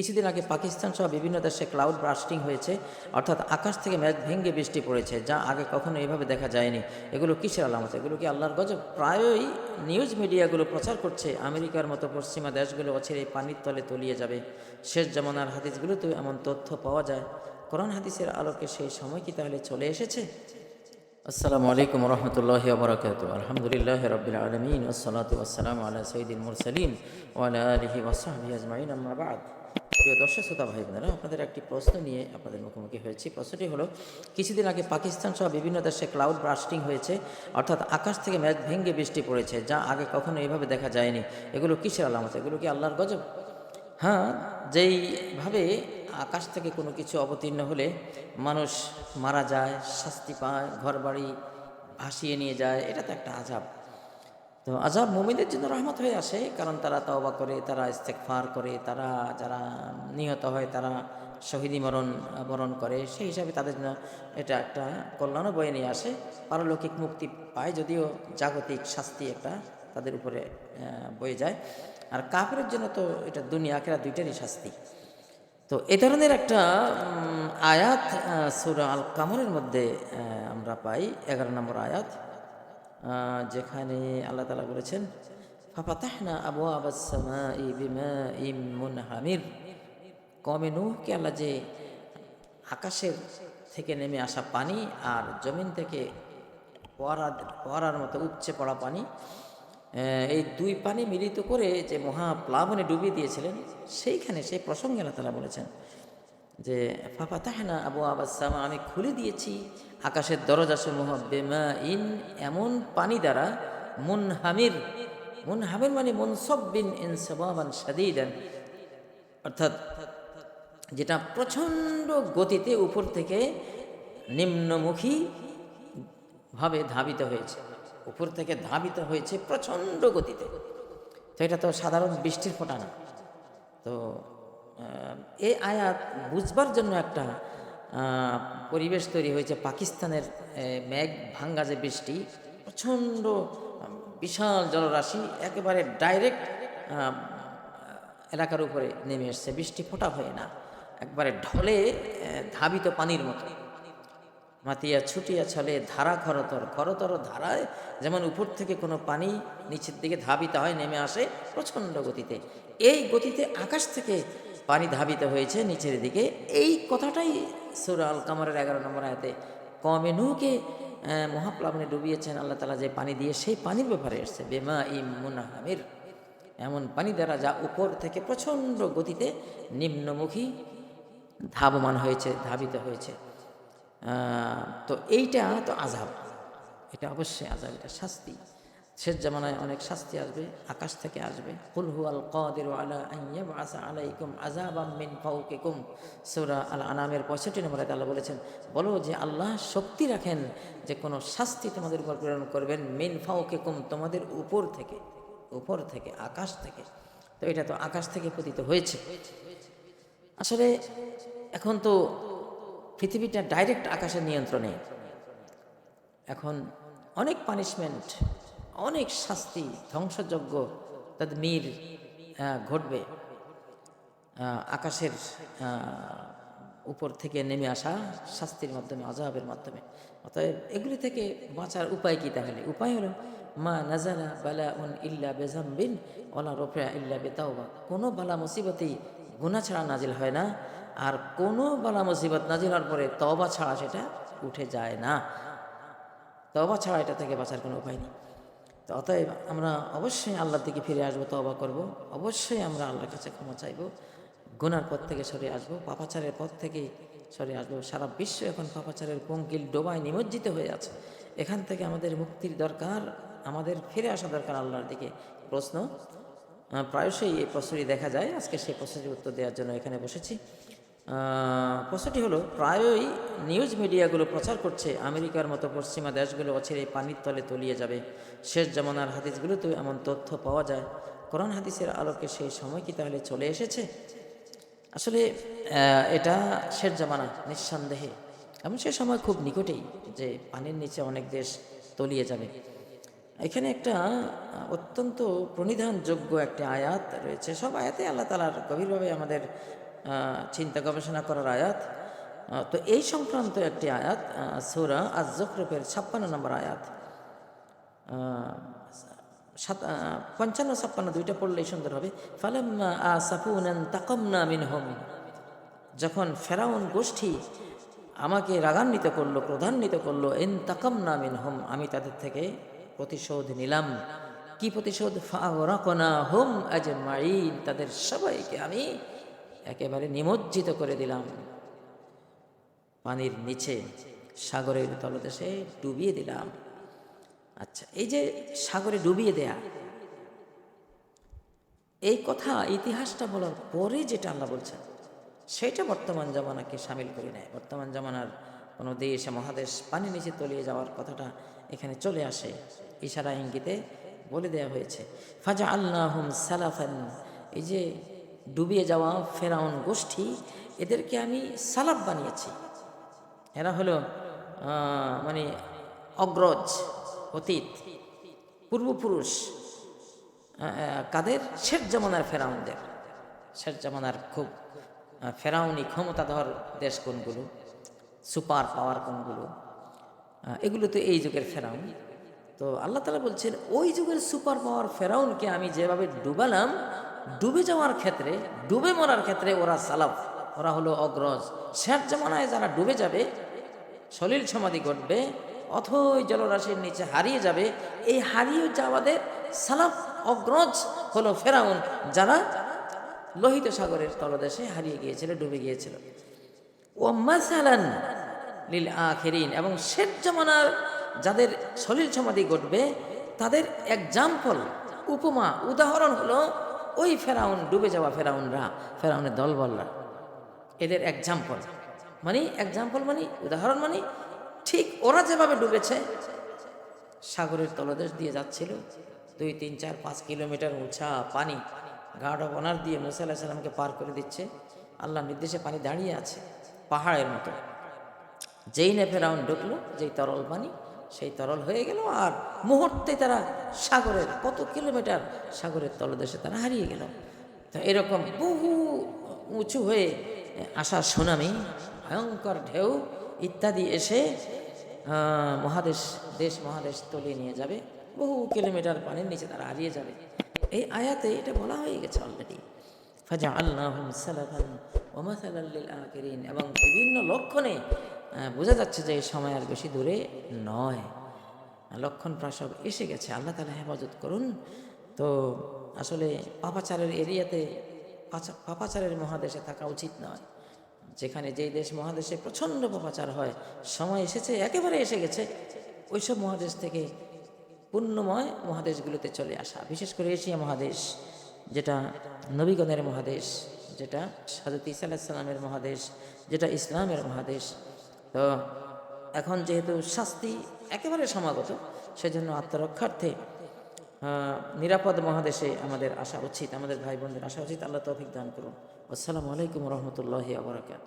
কিছুদিন আগে পাকিস্তান সহ বিভিন্ন দেশে ক্লাউড ব্রাস্টিং হয়েছে, অর্থাৎ আকাশ থেকে মেঘ ভেঙ্গে বৃষ্টি পড়েছে, যা আগে কখনো এভাবে দেখা যায়নি। এগুলো কিসের আলামত? এগুলো কি আল্লাহর গজব? প্রায়ই নিউজ মিডিয়াগুলো প্রচার করছে, আমেরিকার মতো পশ্চিমা দেশগুলো অচিরে পানির তলে তলিয়ে যাবে। শেষ জামানার হাদিসগুলোতেও এমন তথ্য পাওয়া যায়। কোরআন হাদিসের আলোকে সেই সময় কি তাহলে চলে এসেছে? আসসালামু আলাইকুম রহমতুল্লাহ বরকাত আলহামদুলিল্লাহ রবিল আলমিন ওসলাত ওসালাম আল্লাহ সঈদুল মুরসালিন, ওয়ালা আলহি ওসাহাবি আজমাইন, আম্মা বাদ। প্রিয় দর্শক, শ্রোতা ভাই বোনেরা আপনাদের একটি প্রশ্ন নিয়ে আপনাদের মুখোমুখি হয়েছি। প্রশ্নটি হলো, কিছুদিন আগে পাকিস্তান সহ বিভিন্ন দেশে ক্লাউড ব্রাস্টিং হয়েছে, অর্থাৎ আকাশ থেকে ম্যাচ ভেঙ্গে বৃষ্টি পড়েছে, যা আগে কখনো এইভাবে দেখা যায়নি। এগুলো কিসের আলামত? এগুলো কি আল্লাহর গজব? হ্যাঁ যেইভাবে আকাশ থেকে কোনো কিছু অবতীর্ণ হলে মানুষ মারা যায়, শাস্তি পায়, ঘরবাড়ি ভাসিয়ে নিয়ে যায়, এটা তো একটা আজাব তো আজাব মুমিদের জন্য রহমত হয়ে আসে, কারণ তারা তওবা করে, তারা ইস্তেকফার করে, তারা যারা নিহত হয় তারা শহীদি মরণ বরণ করে। সেই হিসাবে তাদের জন্য এটা একটা কল্যাণও বয়ে নিয়ে আসে। পারলৌকিক মুক্তি পায় যদিও জাগতিক শাস্তি একটা তাদের উপরে বয়ে যায়। আর কাফেরের জন্য তো এটা দুনিয়া আখেরা দুইটারই শাস্তি। তো এ ধরনের একটা আয়াত সুরা আল কামরের মধ্যে আমরা পাই, এগারো নম্বর আয়াত। যেখানে আল্লাহ তালা বলেছেন, ফাফাতাহনা আবু আবাসমা বিমা ইম মুনহামির। কমে নূহকে আল্লাহ যে আকাশের থেকে নেমে আসা পানি আর জমিন থেকে পড়া, পড়ার মতো উপচে পড়া পানি এই দুই পানি মিলিত করে যে মহাপ্লাবনে ডুবিয়ে দিয়েছিলেন, সেইখানে সেই প্রসঙ্গে আল্লাহ তালা বলেছেন যে ফাফা তাহনা আবু আবাসামা আমি খুলে দিয়েছি আকাশের দরজা সমূহ বেমা ইন এমন পানি দ্বারা মুন হামির মুন হামির মানে মুনসব বিন ইনসবাবান সাদিদান অর্থাৎ যেটা প্রচণ্ড গতিতে উপর থেকে নিম্নমুখী ভাবে ধাবিত হয়েছে। উপর থেকে ধাবিত হয়েছে প্রচণ্ড গতিতে। তো এটা তো সাধারণ বৃষ্টির ফোটা না। তো এই আয়াত বুঝবার জন্য একটা পরিবেশ তৈরি হয়েছে পাকিস্তানের মেঘ ভাঙ্গা যে বৃষ্টি, প্রচণ্ড বিশাল জলরাশি একেবারে ডাইরেক্ট এলাকার উপরে নেমে এসছে। বৃষ্টি ফোটা হয় না, একবারে ঢলে ধাবিত পানির মতো। মাতিয়া ছুটিয়া ছলে ধারা খরতর খরতর ধারায় যেমন উপর থেকে কোনো পানি নিচের দিকে ধাবিত হয়, নেমে আসে প্রচণ্ড গতিতে। এই গতিতে আকাশ থেকে পানি ধাবিত হয়েছে নিচের দিকে। এই কথাটাই সুরা আল কামারের এগারো নম্বর আয়াতে কমে নুকে মহাপ্লাবনে ডুবিয়েছেন আল্লাহ তালা যে পানি দিয়ে, সেই পানির ব্যাপারে এসছে, বেমা ইম মুনাহামির। এমন পানি দ্বারা যা উপর থেকে প্রচণ্ড গতিতে নিম্নমুখী ধাবমান হয়েছে, ধাবিত হয়েছে। তো এইটা তো আজাব এটা অবশ্যই আজাব এটা শাস্তি। শেষ জামানায় অনেক শাস্তি আসবে, আকাশ থেকে আসবে। কুল হু আল কাদির আলা আইয়াব আসা আলাইকুম ফাউকিকুম সূরা আল আনামের পঁয়ষট্টি নম্বরে আল্লাহ বলেছেন, বলো যে আল্লাহ শক্তি রাখেন যে কোনো শাস্তি তোমাদের উপর প্রেরণ করবেন মিন ফাউকিকুম তোমাদের উপর থেকে উপর থেকে, আকাশ থেকে। তো এটা তো আকাশ থেকে পতিত হয়েছে। আসলে এখন তো পৃথিবীটা ডাইরেক্ট আকাশের নিয়ন্ত্রণে। এখন অনেক পানিশমেন্ট অনেক শাস্তি, ধ্বংসযজ্ঞ তাদের মীর ঘটবে। আকাশের উপর থেকে নেমে আসা শাস্তির মাধ্যমে আজাবের মাধ্যমে। অতএব এগুলি থেকে বাঁচার উপায় কি তাহলে? উপায় হলো, মা নাজালা বালা উন ইল্লা বেজাম্বিন ওলা রোফা ইল্লা বেতাওবা। কোনো বালা মুসিবতেই গুণা ছাড়া নাজিল হয় না, আর কোনো বালা মুসিবত নাজিল হওয়ার পরে তওবা ছাড়া সেটা উঠে যায় না। তওবা ছাড়া এটা থেকে বাঁচার কোনো উপায় নেই। তো অতএব আমরা অবশ্যই আল্লাহর দিকে ফিরে আসব, তওবা করব। অবশ্যই আমরা আল্লাহর কাছে ক্ষমা চাইব। গুনার পথ থেকে সরে আসব, পাপাচারের পথ থেকে সরে আসব। সারা বিশ্ব এখন পাপাচারের পঙ্কিল ডোবায় নিমজ্জিত হয়ে আছে। এখান থেকে আমাদের মুক্তির দরকার, আমাদের ফিরে আসা দরকার আল্লাহর দিকে। প্রশ্ন? প্রায়শই এই প্রশ্নটি দেখা যায়। আজকে সেই প্রশ্নটির উত্তর দেওয়ার জন্য এখানে বসেছি। প্রশ্নটি হলো, প্রায়ই নিউজ মিডিয়াগুলো প্রচার করছে আমেরিকার মতো পশ্চিমা দেশগুলো অচিরে পানির তলে তলিয়ে যাবে। শেষ জামানার হাদিসগুলোতেও এমন তথ্য পাওয়া যায়। কোরআন হাদিসের আলোকে সেই সময় কি তাহলে চলে এসেছে? আসলে এটা শেষ জামানা, নিঃসন্দেহে। এমন সে সময় খুব নিকটেই যে পানির নিচে অনেক দেশ তলিয়ে যাবে। এখানে একটা অত্যন্ত প্রণিধানযোগ্য একটা আয়াত রয়েছে। সব আয়াতে আল্লাহ তালার গভীরভাবে আমাদের চিন্তা গবেষণা করার আয়াত। তো এই সংক্রান্ত একটি আয়াত সৌরা আজ জখরফের ছাপ্পান্ন নম্বর আয়াত। পঞ্চান্ন, ছাপ্পান্ন দুইটা পড়লেই সুন্দর হবে। তাকামনা মিনহুম। যখন ফেরাউন গোষ্ঠী আমাকে রাগান্বিত করল, ক্রধান্বিত করল এন তাকাম নামিন হোম আমি তাদের থেকে প্রতিশোধ নিলাম। কি প্রতিশোধ? ফাগরাকনা হোম আজ মাইন তাদের সবাইকে আমি একেবারে নিমজ্জিত করে দিলাম। পানির নিচে সাগরের তলদেশে ডুবিয়ে দিলাম। আচ্ছা এই যে সাগরে ডুবিয়ে দেয়া, এই কথা ইতিহাসটা বলার পরে যেটা আল্লাহ বলছেন, সেটা বর্তমান জামানাকে সামিল করে নেয়। বর্তমান জামানার কোনো দেশ মহাদেশ পানি নিচে তলিয়ে যাওয়ার কথাটা এখানে চলে আসে। ইশারা ইঙ্গিতে বলে দেওয়া হয়েছে। ফাজা আল্লাহম সালাফান, এই যে ডুবিয়ে যাওয়া ফেরাউন গোষ্ঠী এদেরকে আমি সালাফ বানিয়েছি। এরা হলো মানে অগ্রজ, অতীত, পূর্বপুরুষ কাদের? শেখ জামানার ফেরাউনদের। শেখ জামানার খুব ফেরাউনি ক্ষমতাধর দেশ কোনগুলো? সুপার পাওয়ার কোনগুলো? এগুলো তো এই যুগের ফেরাউন। তো আল্লাহ তালা বলছেন, ওই যুগের সুপার পাওয়ার ফেরাউনকে আমি যেভাবে ডুবালাম ডুবে যাওয়ার ক্ষেত্রে, ডুবে মরার ক্ষেত্রে ওরা সালাফ ওরা হলো অগ্রজ। শেষ জমানায় যারা ডুবে যাবে, সলিল সমাধি ঘটবে, অথই জলরাশির নিচে হারিয়ে যাবে। এই হারিয়ে যাওয়াদের সালাফ অগ্রজ হলো ফেরাউন, যারা লোহিত সাগরের তলদেশে হারিয়ে গিয়েছিল, ডুবে গিয়েছিল। ও মাসালান লিল আখেরিন। এবং শেষ জমানার যাদের সলিল সমাধি ঘটবে, তাদের এক্সাম্পল উপমা, উদাহরণ হলো ওই ফেরাউন, ডুবে যাওয়া ফেরাউনরা, ফেরাউনের দলবলরা। এদের এক্সাম্পল মানে এক্সাম্পল মানে উদাহরণ মানে ঠিক ওরা যেভাবে ডুবেছে, সাগরের তলদেশ দিয়ে যাচ্ছিল। দুই, তিন, চার, পাঁচ কিলোমিটার উঁচা পানি গার্ড অফ অনার দিয়ে মুসা আল্লাহ সাল্লামকে পার করে দিচ্ছে। আল্লাহ নির্দেশে পানি দাঁড়িয়ে আছে, পাহাড়ের মতো। যেই নে ফেরাউন ঢুকলো, যেই তরল পানি সেই তরল হয়ে গেল আর মুহূর্তে তারা সাগরের কত কিলোমিটার সাগরের তলদেশে তারা হারিয়ে গেল। তো এরকম বহু উঁচু হয়ে আসা সুনামি, ভয়ঙ্কর ঢেউ ইত্যাদি এসে মহাদেশ, দেশ মহাদেশ তলিয়ে নিয়ে যাবে। বহু কিলোমিটার পানির নিচে তারা হারিয়ে যাবে। এই আয়াতে এটা বলা হয়ে গেছে অলরেডি ফাজা আল্লাহ সালাফান আকিরিন এবং বিভিন্ন লক্ষণে বোঝা যাচ্ছে যে এই সময় আর বেশি দূরে নয়। লক্ষণ প্রায় সব এসে গেছে। আল্লাহ তালা হেফাজত করুন। তো আসলে পাপাচারের এরিয়াতে পাপাচারের মহাদেশে থাকা উচিত নয়। যেখানে যেই দেশ মহাদেশে প্রচণ্ড পাপাচার হয়, সময় এসেছে, একেবারে এসে গেছে, ওইসব মহাদেশ থেকে পুণ্যময় মহাদেশগুলোতে চলে আসা। বিশেষ করে এশিয়া মহাদেশ, যেটা নবীগণের মহাদেশ, যেটা সাজত ইসা আলাহিসাল্লামের মহাদেশ, যেটা ইসলামের মহাদেশ তো এখন যেহেতু শাস্তি একেবারে সমাগত, সেজন্য আত্মরক্ষার্থে নিরাপদ মহাদেশে আমাদের আসা উচিত, আমাদের ভাই বোনদের আসা উচিত। আল্লাহ তৌফিক দান করুন। আসসালামু আলাইকুম রহমতুল্লাহ আবরাকাত